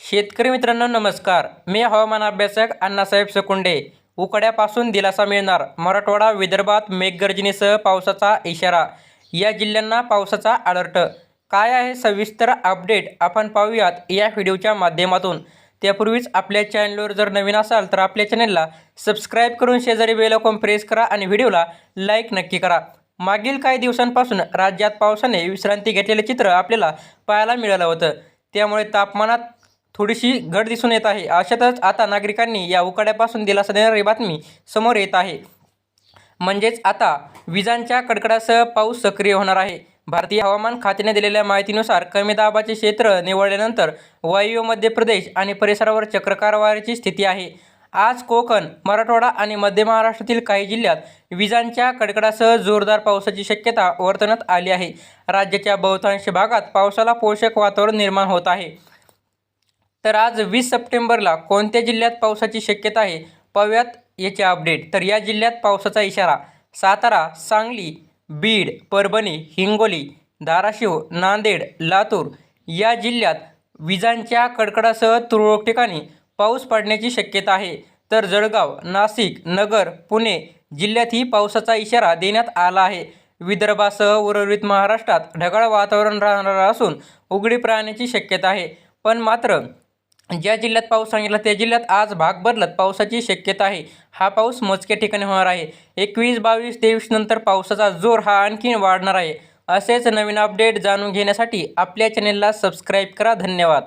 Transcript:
शेतकरी मित्रांनो नमस्कार. मी हवामान अभ्यासक अण्णासाहेब सकुंडे. उकड्यापासून दिलासा मिळणार. मराठवाडा विदर्भात मेघगर्जनेसह पावसाचा इशारा. या जिल्ह्यांना पावसाचा अलर्ट काय आहे सविस्तर अपडेट आपण पाहूयात या व्हिडिओच्या माध्यमातून. त्यापूर्वीच आपल्या चॅनलवर जर नवीन असाल तर आपल्या चॅनलला सबस्क्राईब करून शेजारी बेल प्रेस करा आणि व्हिडिओला लाईक नक्की करा. मागील काही दिवसांपासून राज्यात पावसाने विश्रांती घेतलेले चित्र आपल्याला पाहायला मिळालं होतं. त्यामुळे तापमानात थोडीशी घट दिसून येत आहे. अशातच आता नागरिकांनी या उकाड्यापासून दिलासा देणारी बातमी समोर येत आहे. म्हणजेच आता विजांच्या कडकडासह पाऊस सक्रिय होणार आहे. भारतीय हवामान खात्याने दिलेल्या माहितीनुसार कमी दाबाचे क्षेत्र निवडल्यानंतर वायव्य मध्य प्रदेश आणि परिसरावर चक्रकार वाऱ्याची स्थिती आहे. आज कोकण मराठवाडा आणि मध्य महाराष्ट्रातील काही जिल्ह्यात विजांच्या कडकडासह जोरदार पावसाची शक्यता वर्तवण्यात आली आहे. राज्याच्या बहुतांश भागात पावसाला पोषक वातावरण निर्माण होत आहे. तर आज वीस सप्टेंबरला कोणत्या जिल्ह्यात पावसाची शक्यता आहे? पाहूयात याचे अपडेट. तर या जिल्ह्यात पावसाचा इशारा सातारा सांगली बीड परभणी हिंगोली धाराशिव नांदेड लातूर या जिल्ह्यात विजांच्या कडकडासह तुरळक ठिकाणी पाऊस पडण्याची शक्यता आहे. तर जळगाव नाशिक नगर पुणे जिल्ह्यातही पावसाचा इशारा देण्यात आला आहे. विदर्भासह उर्वरित महाराष्ट्रात ढगाळ वातावरण राहणार असून उघडी राहण्याची शक्यता आहे. पण मात्र ज्या जिल्ह्यात पाऊस सांगितला त्या जिल्ह्यात आज भाग बदलत पावसाची शक्यता आहे. हा पाऊस मोजक्या ठिकाणी होणार आहे. एकवीस बावीस तेवीस नंतर पावसाचा जोर हा आणखी वाढणार आहे. असेच नवीन अपडेट जाणून घेण्यासाठी आपल्या चॅनेलला सबस्क्राईब करा. धन्यवाद.